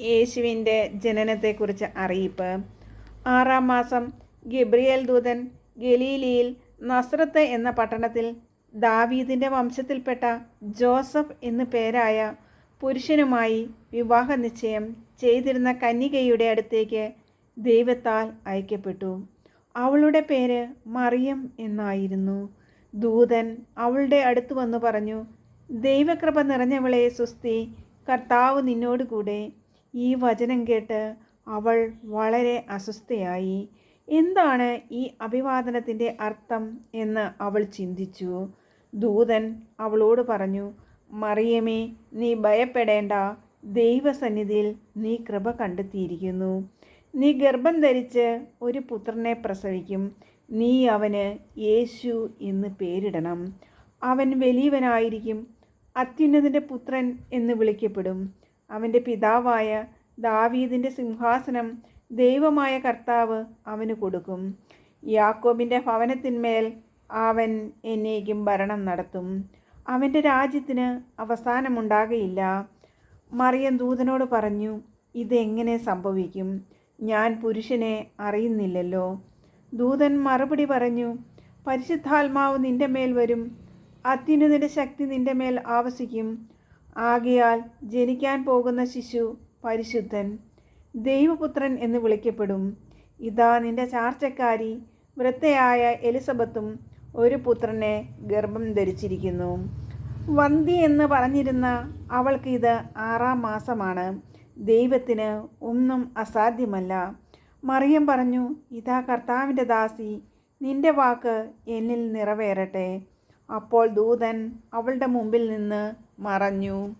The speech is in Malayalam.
യേശുവിന്റെ ജനനത്തെക്കുറിച്ച് അറിയിപ്പ്. ആറാം മാസം ഗബ്രിയേൽ ദൂതൻ ഗലീലിയിൽ നസ്രത്ത് എന്ന പട്ടണത്തിൽ ദാവീദിന്റെ വംശത്തിൽപ്പെട്ട ജോസഫ് എന്നു പേരായ പുരുഷനുമായി വിവാഹ നിശ്ചയം ചെയ്തിരുന്ന കന്യകയുടെ അടുത്തേക്ക് ദൈവത്താൽ അയക്കപ്പെട്ടു. അവളുടെ പേര് മറിയം എന്നായിരുന്നു. ദൂതൻ അവളുടെ അടുത്ത് വന്നു പറഞ്ഞു ദൈവകൃപ നിറഞ്ഞവളെ സുസ്തി കർത്താവ് നിന്നോട് കൂടെ ഈ വചനം കേട്ട് അവൾ വളരെ അസ്വസ്ഥയായി. എന്താണ് ഈ അഭിവാദനത്തിന്റെ അർത്ഥം എന്ന് അവൾ ചിന്തിച്ചു. ദൂതൻ അവളോട് പറഞ്ഞു മറിയമേ നീ ഭയപ്പെടേണ്ട. ദൈവസന്നിധിയിൽ നീ കൃപ കണ്ടെത്തിയിരിക്കുന്നു. നീ ഗർഭം ധരിച്ച് ഒരു പുത്രനെ പ്രസവിക്കും. നീ അവന് യേശു എന്ന് പേരിടണം. അവൻ വലിയവനായിരിക്കും. അത്യുന്നതിന്റെ പുത്രൻ എന്ന് വിളിക്കപ്പെടും. അവന്റെ പിതാവായ ദാവീദിന്റെ സിംഹാസനം ദൈവമായ കർത്താവ് അവന് കൊടുക്കും. യാക്കോബിന്റെ ഭവനത്തിന്മേൽ അവൻ എന്നേക്കും ഭരണം നടത്തും. അവന്റെ രാജ്യത്തിന് അവസാനമുണ്ടാകയില്ല. മറിയം ദൂതനോട് പറഞ്ഞു ഇതെങ്ങനെ സംഭവിക്കും? ഞാൻ പുരുഷനെ അറിയുന്നില്ലല്ലോ. ദൂതൻ മറുപടി പറഞ്ഞു പരിശുദ്ധാത്മാവ് നിന്റെ മേൽ വരും. അത്യുന്നതിന്റെ ശക്തി നിന്റെ മേൽ ആവസിക്കും. ആകയാൽ ജനിക്കാൻ പോകുന്ന ശിശു പരിശുദ്ധൻ ദൈവപുത്രൻ എന്ന് വിളിക്കപ്പെടും. ഇതാ നിന്റെ ചാർച്ചക്കാരി വൃത്തയായ എലിസബത്തും ഒരു പുത്രനെ ഗർഭം ധരിച്ചിരിക്കുന്നു. വന്തി എന്ന് പറഞ്ഞിരുന്ന അവൾക്ക് ഇത് ആറാം മാസമാണ്. ദൈവത്തിന് ഒന്നും അസാധ്യമല്ല. മറിയം പറഞ്ഞു ഇതാ കർത്താവിന്റെ ദാസി നിന്റെ വാക്ക് എന്നിൽ നിറവേറട്ടെ. അപ്പോൾ ദൂതൻ അവളുടെ മുമ്പിൽ നിന്ന് മറഞ്ഞു.